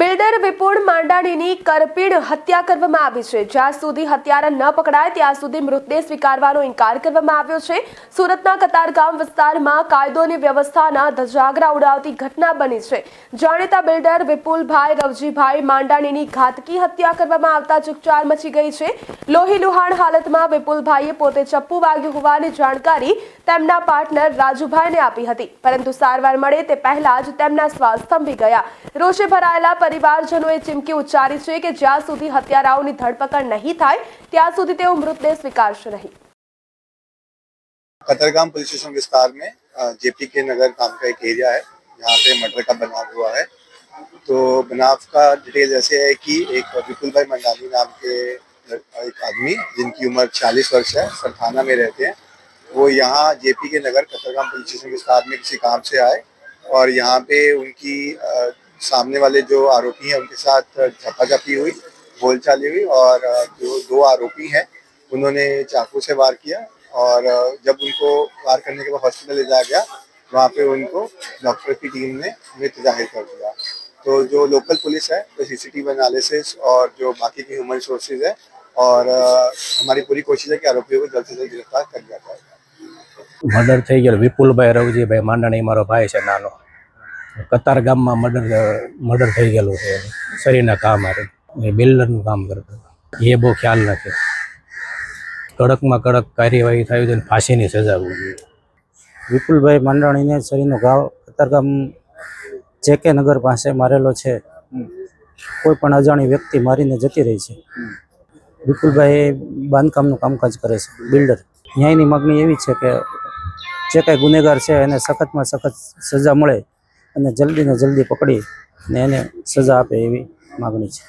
Builder વિપુલ માંડાણીની કરપીણ હત્યા કરવામાં આવી છે. જ્યાં સુધી હત્યારા ન પકડાય, ત્યાં સુધી મૃતદેહ સ્વીકારવાનો ઇનકાર કરવામાં આવ્યો છે. સુરતના કતારગામ વિસ્તારમાં કાયદોની વ્યવસ્થાના ધજાગરા ઉડાવતી ઘટના બની છે. જાણીતા બિલ્ડર વિપુલભાઈ રવજીભાઈ માંડાણીની ઘાતકી હત્યા કરવામાં આવતા ચકચાર મચી ગઈ છે. લોહી લુહાણ હાલતમાં વિપુલભાઈએ પોતે ચપ્પુ વાગ્યું હોવાની જાણકારી તેમના પાર્ટનર રાજુભાઈને આપી હતી. પરંતુ સારવાર મળે તે પહેલા જ તેમના શ્વાસ થંભી ગયા. રોષે ભરાયેલા પરિવારજનોએ ચીમકી ઉચ્ચારી છે કે જ્યાં સુધી હત્યારાઓની ધરપકડ નહીં થાય ત્યાં સુધી તેઓ મૃતદેહ સ્વીકારશે નહીં कतरगाम पुलिस स्टेशन विस्तार में जेपी के नगर नाम का एक एरिया है जहाँ पे मर्डर का बनाव हुआ है तो बनाव का डिटेल ऐसे है कि एक विपुल भाई मंडानी नाम के एक आदमी जिनकी उम्र 40 वर्ष है सरथाना में रहते हैं वो यहाँ जेपी के नगर कतरगाम पुलिस स्टेशन विस्तार में किसी काम से आए और यहाँ पे उनकी अ, सामने वाले जो आरोपी हैं उनके साथ झपाझपी हुई बोलचाली हुई और अ, जो दो आरोपी हैं उन्होंने चाकू से वार किया और अ, जब उनको वार करने के बाद हॉस्पिटल ले जाया गया वहाँ पे उनको डॉक्टर की टीम ने मृत जाहिर कर दिया तो जो लोकल पुलिस है तो सीसीटीवी एनालिसिस और जो बाकी की ह्यूमन सोर्सेज है और अ, हमारी पूरी कोशिश है कि आरोपियों को जल्द से जल्द गिरफ्तार कर दिया जाए મર્ડર થઈ ગયેલો વિપુલભાઈ રવજીભાઈ માંડાણી મારો ભાઈ છે નાનો કતાર ગામમાં મર્ડર મર્ડર થઈ ગયેલું છે. શરીરના કામ હારે. એ બિલ્ડરનું કામ કરતો એ બહુ ખ્યાલ નથી કડકમાં કડક કાર્યવાહી થાય તો ફાંસીની સજા હોવી જોઈએ. વિપુલભાઈ માંડાણીને શરીરનો ઘાવ કતારગામ જેકે નગર પાસે મારેલો છે. કોઈ પણ અજાણી વ્યક્તિ મારીને જતી રહી છે. વિપુલભાઈ બાંધકામનું કામકાજ કરે છે બિલ્ડર ન્યાયની માગણી એવી છે કે જે કાંઈ ગુનેગાર છે એને સખતમાં સખત સજા મળે અને જલ્દીને જલ્દી પકડી ને એને સજા આપે એવી માગણી છે.